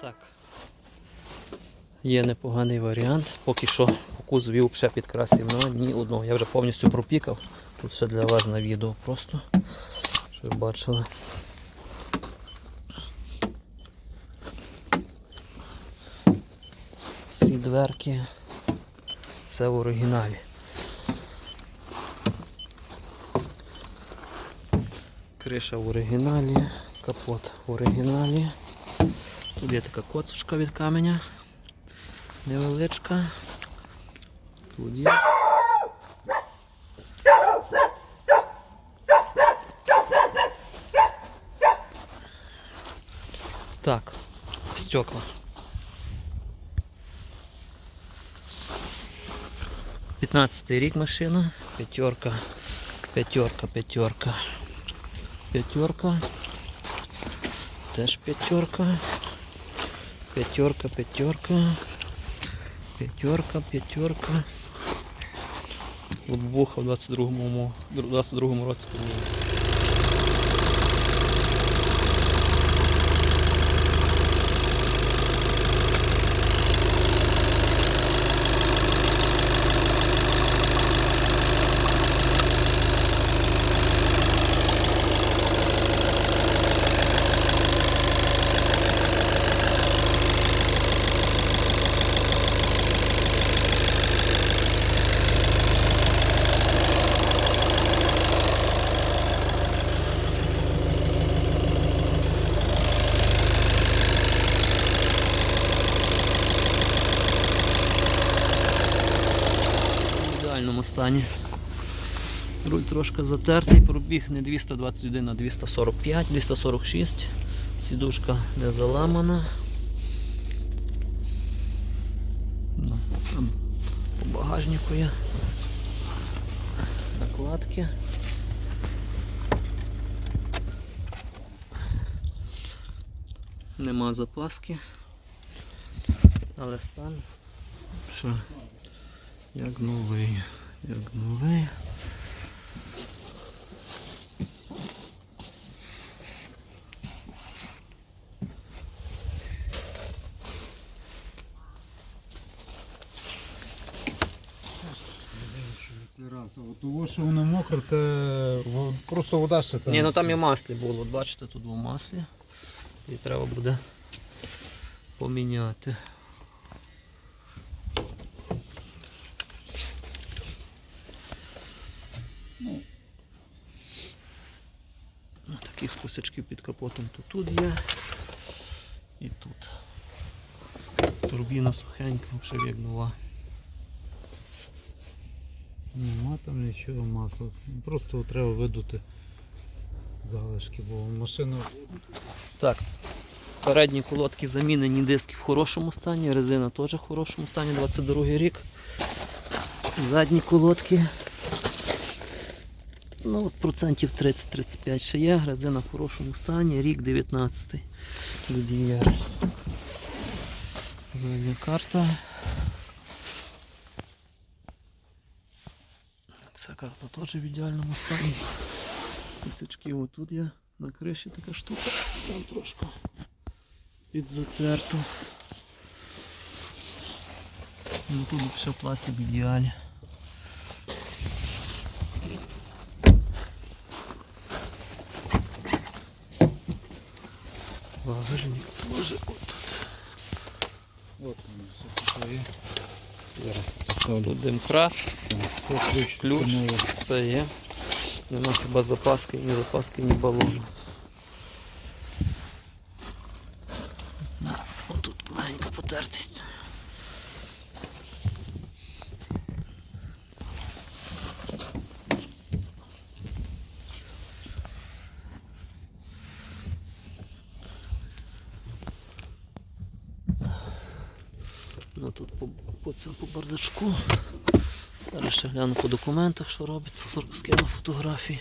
Так. Є непоганий варіант. Поки що по кузові взагалі підкрасів нема ні одного. Я вже повністю пропікав. Тут ще для вас на відео просто. Щоб ви бачили. Всі дверки. Все в оригіналі. Криша в оригіналі, капот в оригіналі. Тут є така коцочка від каменя. Невеличка. Тут є. Так, стекла. Пятнадцатый рік машина, пятерка, пятерка, пятерка, пятерка, теж пятерка, пятерка, пятерка, пятерка, пятерка. Лобовуха в 22-му 22 році поміняли. В ідеальному стані. Руль трошки затертий, пробіг не 221, а 245, 246. Сідушка не заламана. Ну, по багажнику є. Накладки. Нема запаски. Але стан. Що? Як новий, як новий. Того, що воно мокре, це просто вода ще там. Ні, ну там і маслі було, бачите, тут в маслі. І треба буде поміняти. Ну, Таких косячків під капотом то тут є. І тут. Турбіна сухенька, вже як. Нема там нічого масла. Просто треба видути залишки, бо машина Так. Передні колодки замінені, диски в хорошому стані, резина теж в хорошому стані, 22 рік. Задні колодки. Ну, от процентів 30-35 ще є, резина в хорошому стані, рік 19 Goodyear. Задня карта. Ця карта теж в ідеальному стані. З косячків отут є на криші така штука, там трошки підзатерто. Ну тут все пластик в ідеалі. От воно все тут є. Зараз поставлю. Демкрат, ключ. ключ, все є. Нема хіба запаски, ні запаски, ні балону. Ну тут по, по цьому по бардачку. Зараз ще гляну по документах, що робиться, скину фотографії.